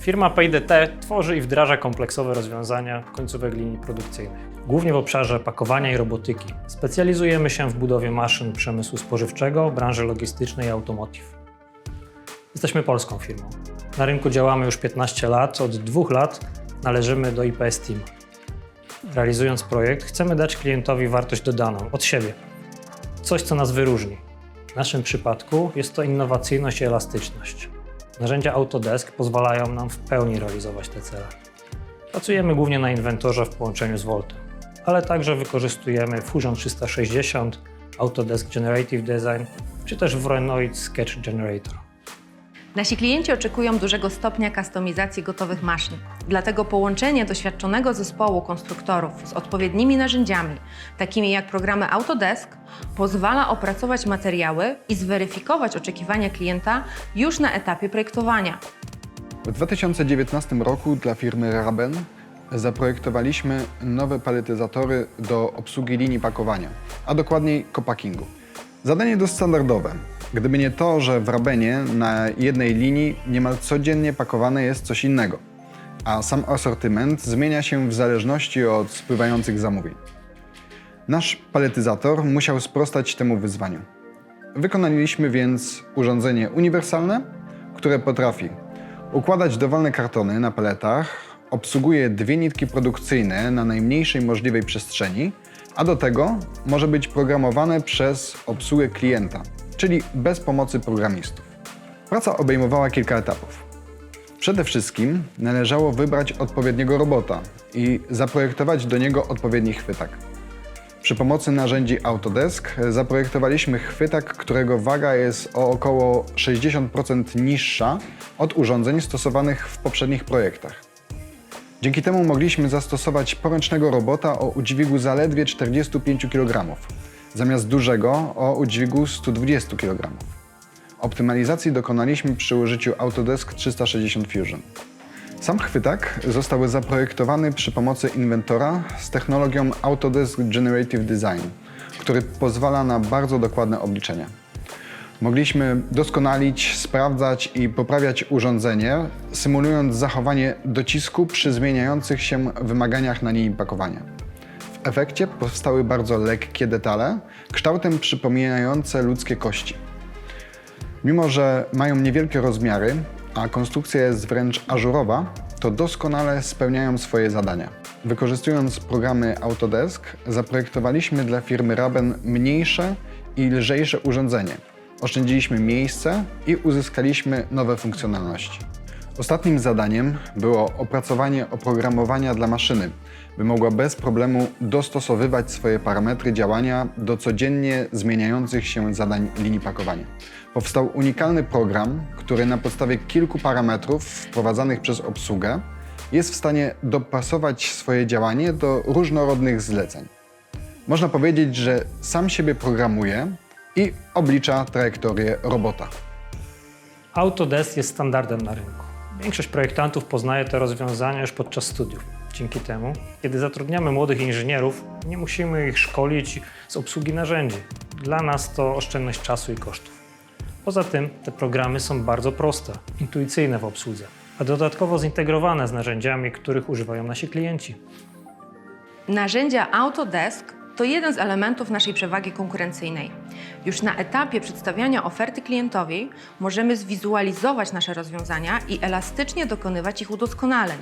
Firma PIDT tworzy i wdraża kompleksowe rozwiązania końcówek linii produkcyjnych, głównie w obszarze pakowania i robotyki. Specjalizujemy się w budowie maszyn przemysłu spożywczego, branży logistycznej i automotive. Jesteśmy polską firmą. Na rynku działamy już 15 lat. Od dwóch lat należymy do IPS Team. Realizując projekt, chcemy dać klientowi wartość dodaną od siebie. Coś, co nas wyróżni. W naszym przypadku jest to innowacyjność i elastyczność. Narzędzia Autodesk pozwalają nam w pełni realizować te cele. Pracujemy głównie na inwentorze w połączeniu z Voltem, ale także wykorzystujemy Fusion 360, Autodesk Generative Design czy też Voronoi Sketch Generator. Nasi klienci oczekują dużego stopnia kustomizacji gotowych maszyn. Dlatego połączenie doświadczonego zespołu konstruktorów z odpowiednimi narzędziami, takimi jak programy Autodesk, pozwala opracować materiały i zweryfikować oczekiwania klienta już na etapie projektowania. W 2019 roku dla firmy Raben zaprojektowaliśmy nowe paletyzatory do obsługi linii pakowania, a dokładniej kopackingu. Zadanie dość standardowe. Gdyby nie to, że w Rabenie na jednej linii niemal codziennie pakowane jest coś innego, a sam asortyment zmienia się w zależności od spływających zamówień. Nasz paletyzator musiał sprostać temu wyzwaniu. Wykonaliśmy więc urządzenie uniwersalne, które potrafi układać dowolne kartony na paletach, obsługuje dwie nitki produkcyjne na najmniejszej możliwej przestrzeni, a do tego może być programowane przez obsługę klienta, czyli bez pomocy programistów. Praca obejmowała kilka etapów. Przede wszystkim należało wybrać odpowiedniego robota i zaprojektować do niego odpowiedni chwytak. Przy pomocy narzędzi Autodesk zaprojektowaliśmy chwytak, którego waga jest o około 60% niższa od urządzeń stosowanych w poprzednich projektach. Dzięki temu mogliśmy zastosować poręcznego robota o udźwigu zaledwie 45 kg, zamiast dużego o udźwigu 120 kg. Optymalizacji dokonaliśmy przy użyciu Autodesk 360 Fusion. Sam chwytak został zaprojektowany przy pomocy inwentora z technologią Autodesk Generative Design, który pozwala na bardzo dokładne obliczenia. Mogliśmy doskonalić, sprawdzać i poprawiać urządzenie, symulując zachowanie docisku przy zmieniających się wymaganiach na linii pakowania. W efekcie powstały bardzo lekkie detale, kształtem przypominające ludzkie kości. Mimo, że mają niewielkie rozmiary, a konstrukcja jest wręcz ażurowa, to doskonale spełniają swoje zadania. Wykorzystując programy Autodesk, zaprojektowaliśmy dla firmy Raben mniejsze i lżejsze urządzenie. Oszczędziliśmy miejsce i uzyskaliśmy nowe funkcjonalności. Ostatnim zadaniem było opracowanie oprogramowania dla maszyny, by mogła bez problemu dostosowywać swoje parametry działania do codziennie zmieniających się zadań linii pakowania. Powstał unikalny program, który na podstawie kilku parametrów wprowadzanych przez obsługę jest w stanie dopasować swoje działanie do różnorodnych zleceń. Można powiedzieć, że sam siebie programuje i oblicza trajektorię robota. Autodesk jest standardem na rynku. Większość projektantów poznaje te rozwiązania już podczas studiów. Dzięki temu, kiedy zatrudniamy młodych inżynierów, nie musimy ich szkolić z obsługi narzędzi. Dla nas to oszczędność czasu i kosztów. Poza tym te programy są bardzo proste, intuicyjne w obsłudze, a dodatkowo zintegrowane z narzędziami, których używają nasi klienci. Narzędzia Autodesk to jeden z elementów naszej przewagi konkurencyjnej. Już na etapie przedstawiania oferty klientowi możemy zwizualizować nasze rozwiązania i elastycznie dokonywać ich udoskonaleń.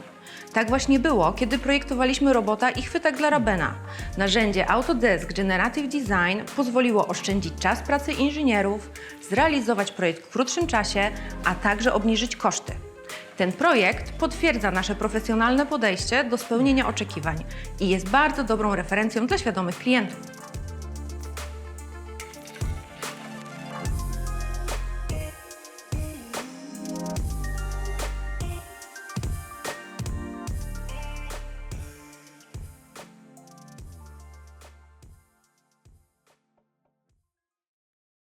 Tak właśnie było, kiedy projektowaliśmy robota i chwytak dla Rabena. Narzędzie Autodesk Generative Design pozwoliło oszczędzić czas pracy inżynierów, zrealizować projekt w krótszym czasie, a także obniżyć koszty. Ten projekt potwierdza nasze profesjonalne podejście do spełnienia oczekiwań i jest bardzo dobrą referencją dla świadomych klientów.